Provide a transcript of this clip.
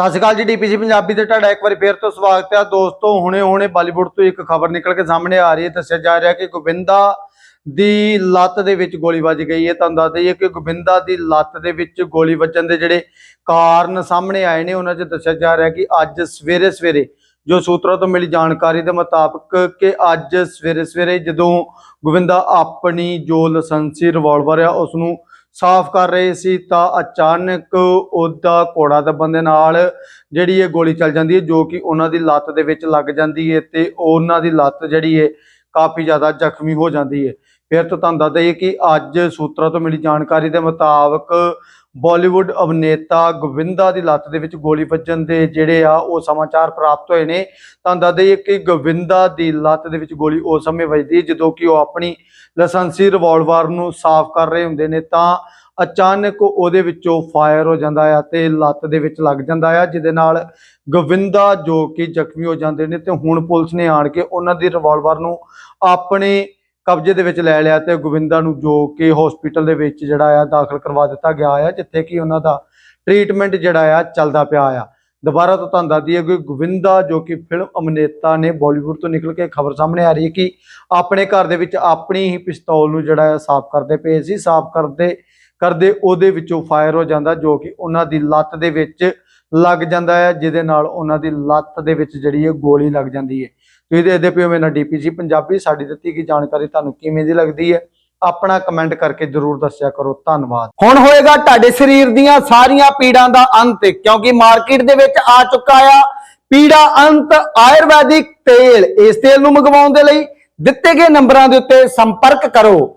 ਸਤਿ ਸ਼੍ਰੀ ਅਕਾਲ ਜੀ, ਡੀਪੀਸੀ ਪੰਜਾਬੀ ਤੇ ਤੁਹਾਡਾ ਇੱਕ ਵਾਰੀ ਫੇਰ ਤੋਂ ਸਵਾਗਤ ਹੈ। ਦੋਸਤੋ, ਹੁਣੇ ਹੁਣੇ ਬਾਲੀਵੁੱਡ ਤੋਂ ਇੱਕ ਖਬਰ ਨਿਕਲ ਕੇ ਸਾਹਮਣੇ ਆ ਰਹੀ ਹੈ। ਦੱਸਿਆ ਜਾ ਰਿਹਾ ਕਿ ਗੋਬਿੰਦਾ ਦੀ ਲੱਤ ਦੇ ਵਿੱਚ ਗੋਲੀ ਵੱਜ ਗਈ ਹੈ। ਤੁਹਾਨੂੰ ਦੱਸ ਦਈਏ ਕਿ ਗੋਬਿੰਦਾ ਦੀ ਲੱਤ ਦੇ ਵਿੱਚ ਗੋਲੀ ਵੱਜਣ ਦੇ ਜਿਹੜੇ ਕਾਰਨ ਸਾਹਮਣੇ ਆਏ ਨੇ, ਉਹਨਾਂ 'ਚ ਦੱਸਿਆ ਜਾ ਰਿਹਾ ਕਿ ਅੱਜ ਸਵੇਰੇ ਸਵੇਰੇ ਜੋ ਸੂਤਰਾਂ ਤੋਂ ਮਿਲੀ ਜਾਣਕਾਰੀ ਦੇ ਮੁਤਾਬਕ ਕਿ ਅੱਜ ਸਵੇਰੇ ਸਵੇਰੇ ਜਦੋਂ ਗੋਬਿੰਦਾ ਆਪਣੀ ਜੋ ਲਾਇਸੈਂਸੀ ਰਿਵਾਲਵਰ ਆ ਉਸ ਨੂੰ ਸਾਫ਼ ਕਰ ਰਹੇ ਸੀ ਤਾਂ ਅਚਾਨਕ ਉਹਦਾ ਘੋੜਾ ਦੱਬਣ ਦੇ ਨਾਲ ਜਿਹੜੀ ਇਹ ਗੋਲੀ ਚੱਲ ਜਾਂਦੀ ਹੈ, ਜੋ ਕਿ ਉਹਨਾਂ ਦੀ ਲੱਤ ਦੇ ਵਿੱਚ ਲੱਗ ਜਾਂਦੀ ਹੈ ਤੇ ਉਹਨਾਂ ਦੀ ਲੱਤ ਜਿਹੜੀ ਹੈ ਕਾਫੀ ਜ਼ਿਆਦਾ ਜ਼ਖਮੀ ਹੋ ਜਾਂਦੀ ਹੈ। ਫਿਰ ਤੋਂ ਤੁਹਾਨੂੰ ਦੱਸ ਦਈਏ ਕਿ ਅੱਜ ਸੂਤਰਾਂ ਤੋਂ ਮਿਲੀ ਜਾਣਕਾਰੀ ਦੇ ਮੁਤਾਬਕ ਬਾਲੀਵੁੱਡ ਅਭਿਨੇਤਾ ਗੋਵਿੰਦਾ ਦੀ ਲੱਤ ਦੇ ਵਿੱਚ ਗੋਲੀ ਵੱਜਣ ਦੇ ਜਿਹੜੇ ਆ ਉਹ ਸਮਾਚਾਰ ਪ੍ਰਾਪਤ ਹੋਏ ਨੇ। ਤਾਂ ਦੱਸ ਦਈਏ ਕਿ ਗੋਵਿੰਦਾ ਦੀ ਲੱਤ ਦੇ ਵਿੱਚ ਗੋਲੀ ਉਸ ਸਮੇਂ ਵੱਜਦੀ ਹੈ ਜਦੋਂ ਕਿ ਉਹ ਆਪਣੀ ਲਾਇਸੈਂਸੀ ਰਿਵਾਲਵਰ ਨੂੰ ਸਾਫ਼ ਕਰ ਰਹੇ ਹੁੰਦੇ ਨੇ ਤਾਂ ਅਚਾਨਕ ਉਹਦੇ ਵਿੱਚੋਂ ਫਾਇਰ ਹੋ ਜਾਂਦਾ ਆ ਤੇ ਲੱਤ ਦੇ ਵਿੱਚ ਲੱਗ ਜਾਂਦਾ ਆ, ਜਿਹਦੇ ਨਾਲ ਗੋਵਿੰਦਾ ਜੋ ਕਿ ਜ਼ਖਮੀ ਹੋ ਜਾਂਦੇ ਨੇ ਤੇ ਹੁਣ ਪੁਲਿਸ ਨੇ ਆਣ ਕੇ ਉਹਨਾਂ ਦੀ ਰਿਵਾਲਵਰ ਨੂੰ ਆਪਣੇ ਕਬਜ਼ੇ ਦੇ ਵਿੱਚ ਲੈ ਲਿਆ ਤੇ ਗੋਵਿੰਦਾ ਨੂੰ ਜੋ ਕਿ ਹਸਪੀਟਲ ਦੇ ਵਿੱਚ ਜਿਹੜਾ ਆ ਦਾਖਲ ਕਰਵਾ ਦਿੱਤਾ ਗਿਆ ਆ, ਜਿੱਥੇ ਕਿ ਉਹਨਾਂ ਦਾ ਟ੍ਰੀਟਮੈਂਟ ਜਿਹੜਾ ਆ ਚੱਲਦਾ ਪਿਆ ਆ। ਦੁਬਾਰਾ ਤੋਂ ਤੁਹਾਨੂੰ ਦੱਸ ਦਈਏ ਕਿ ਗੋਵਿੰਦਾ ਜੋ ਕਿ ਫਿਲਮ ਅਭਿਨੇਤਾ ਨੇ ਬਾਲੀਵੁੱਡ ਤੋਂ ਨਿਕਲ ਕੇ ਖਬਰ ਸਾਹਮਣੇ ਆ ਰਹੀ ਹੈ ਕਿ ਆਪਣੇ ਘਰ ਦੇ ਵਿੱਚ ਆਪਣੀ ਹੀ ਪਿਸਤੌਲ ਨੂੰ ਜਿਹੜਾ ਆ ਸਾਫ਼ ਕਰਦੇ ਪਏ ਸੀ, ਸਾਫ਼ ਕਰਦੇ ਕਰਦੇ ਉਹਦੇ ਵਿੱਚੋਂ ਫਾਇਰ ਹੋ ਜਾਂਦਾ ਜੋ ਕਿ ਉਹਨਾਂ ਦੀ ਲੱਤ ਦੇ ਵਿੱਚ ਲੱਗ ਜਾਂਦਾ ਹੈ, ਜਿਹਦੇ ਨਾਲ ਉਹਨਾਂ ਦੀ ਲੱਤ ਦੇ ਵਿੱਚ ਜਿਹੜੀ ਹੈ ਗੋਲੀ ਲੱਗ ਜਾਂਦੀ ਹੈ। ਤੁਸੀਂ ਦੇਖਦੇ ਪਿਓ ਮੇਰਾ ਡੀਪੀਸੀ ਪੰਜਾਬੀ, ਸਾਡੀ ਦਿੱਤੀ ਗਈ ਜਾਣਕਾਰੀ ਤੁਹਾਨੂੰ ਕਿਵੇਂ ਦੀ ਲੱਗਦੀ ਹੈ, ਆਪਣਾ ਕਮੈਂਟ ਕਰਕੇ ਜਰੂਰ ਦੱਸਿਆ ਕਰੋ, ਧੰਨਵਾਦ। ਹੁਣ ਹੋਏਗਾ ਤੁਹਾਡੇ ਸਰੀਰ ਦੀਆਂ ਸਾਰੀਆਂ ਪੀੜਾਂ ਦਾ ਅੰਤ, ਕਿਉਂਕਿ ਮਾਰਕੀਟ ਦੇ ਵਿੱਚ ਆ ਚੁੱਕਾ ਆ ਪੀੜਾ ਅੰਤ, ਆਯੁਰਵੈਦਿਕ ਤੇਲ, ਇਸ ਤੇਲ ਨੂੰ ਮੰਗਵਾਉਣ ਦੇ ਲਈ ਦਿੱਤੇ ਗਏ ਨੰਬਰਾਂ ਦੇ ਉੱਤੇ ਸੰਪਰਕ ਕਰੋ।